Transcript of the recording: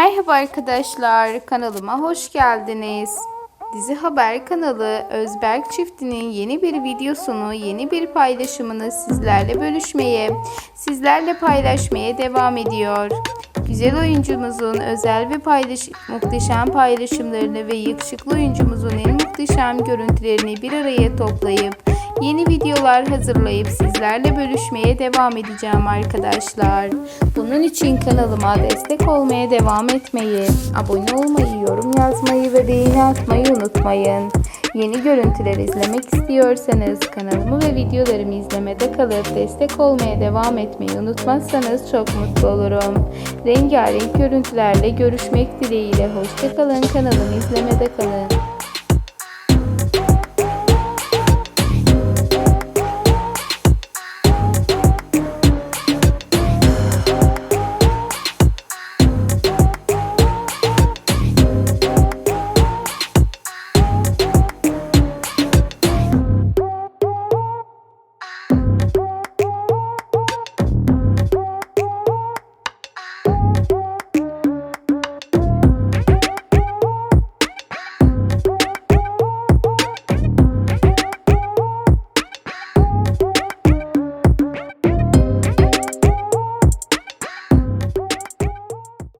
Merhaba arkadaşlar, kanalıma hoş geldiniz. Dizi Haber kanalı Özberk çiftinin yeni bir videosunu, yeni bir paylaşımını sizlerle bölüşmeye, sizlerle paylaşmaya devam ediyor. Güzel oyuncumuzun özel ve paylaş muhteşem paylaşımlarını ve yakışıklı oyuncumuzun en muhteşem görüntülerini bir araya toplayıp yeni videolar hazırlayıp sizlerle bölüşmeye devam edeceğim arkadaşlar. Bunun için kanalıma destek olmaya devam etmeyi, abone olmayı, yorum yazmayı ve beğeni atmayı unutmayın. Yeni görüntüler izlemek istiyorsanız kanalımı ve videolarımı izlemede kalıp destek olmaya devam etmeyi unutmazsanız çok mutlu olurum. Rengarenk görüntülerle görüşmek dileğiyle hoşçakalın kanalımı izlemede kalın.